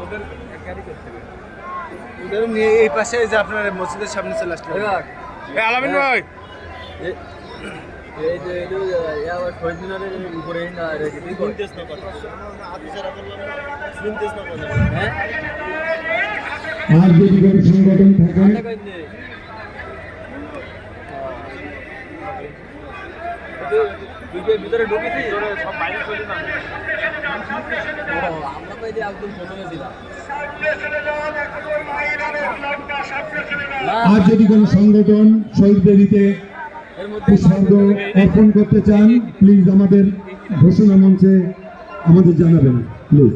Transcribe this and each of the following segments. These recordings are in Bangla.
ওদের নিয়ে এই পাশে যে আপনার মসজিদের সামনে চলে আসলো আলামিন ভাই। এই যে আবার শহীদ মিনারের উপরে না কর হ্যাঁ আর যদি কোনো সংগঠন থাকে আটা কই নে তুই ভিতরে ঢুকেছি। সব বাইরে চলে না আমরা তো এই একদম প্রথমে ছিলাম। আর যদি কোনো সংগঠন শহীদ বেদিতে উৎসর্গ অর্পণ করতে চান প্লিজ আমাদের ঘোষণা মঞ্চে আমাদের জানাবেন প্লিজ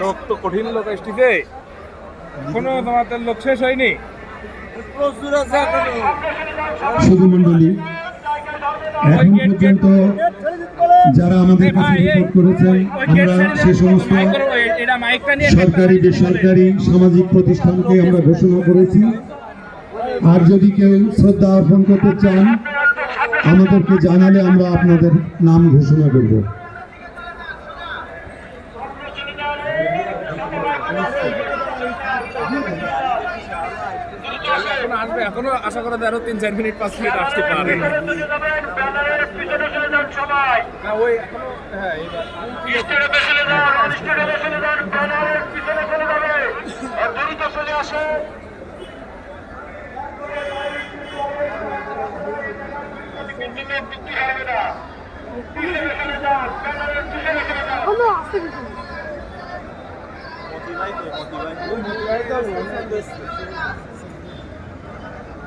লোক তো কঠিন লোক এসটিতে কোনো তোমাদের লোক শেষ হয়নি। শুধু মন্ডলী এখন পর্যন্ত যারা আমাদের কাছে রিপোর্ট করেছেন আমরা সে সমস্ত সরকারি বেসরকারি সামাজিক প্রতিষ্ঠানকে আমরা ঘোষণা করেছি। আর যদি কেউ শ্রদ্ধা অর্পণ করতে চান আমাদেরকে জানালে আমরা আপনাদের নাম ঘোষণা করব। এখনও আসবে এখনও আশা করা যায় আরও তিন চার মিনিট পাঁচ মিনিট আসতে পারে। না ওই এখনও হ্যাঁ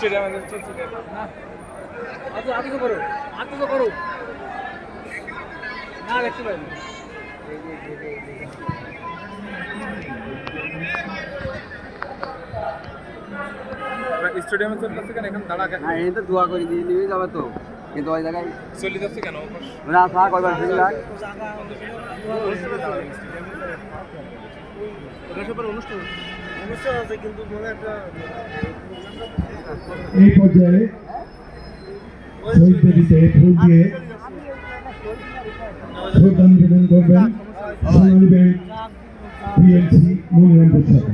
স্টেডিয়ামে আচ্ছা তো করো। আগে করো। না দেখতে পাই স্টেডিয়ামে চলতেছে কেন? এখন দাঁড়া কেন? এই তো দোয়া করে দিয়ে নিয়ে যাবে তো। কিন্তু ওই জায়গায় চলে যাচ্ছে কেন? না থাক ওইবার ঠিক লাগ এই পর্যায়ে শহীদ ফুল দিয়ে শ্রদ্ধা নিবেদন করবেন সোনালী ব্যাংক পিএলসি মনিরামপুর সাথে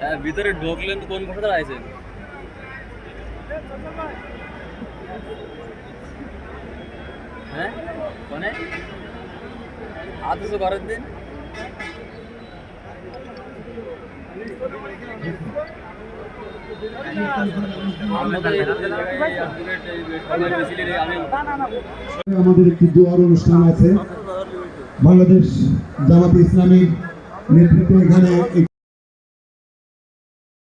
হ্যাঁ ভিতরে ঢুকলেন কোন কথা আছেন হ্যাঁ কোনে? আদর্শ ভারত দিন। আমাদের একটি দোয়ার অনুষ্ঠান আছে। বাংলাদেশ জামাতে ইসলামী নেতৃত্বে এখানে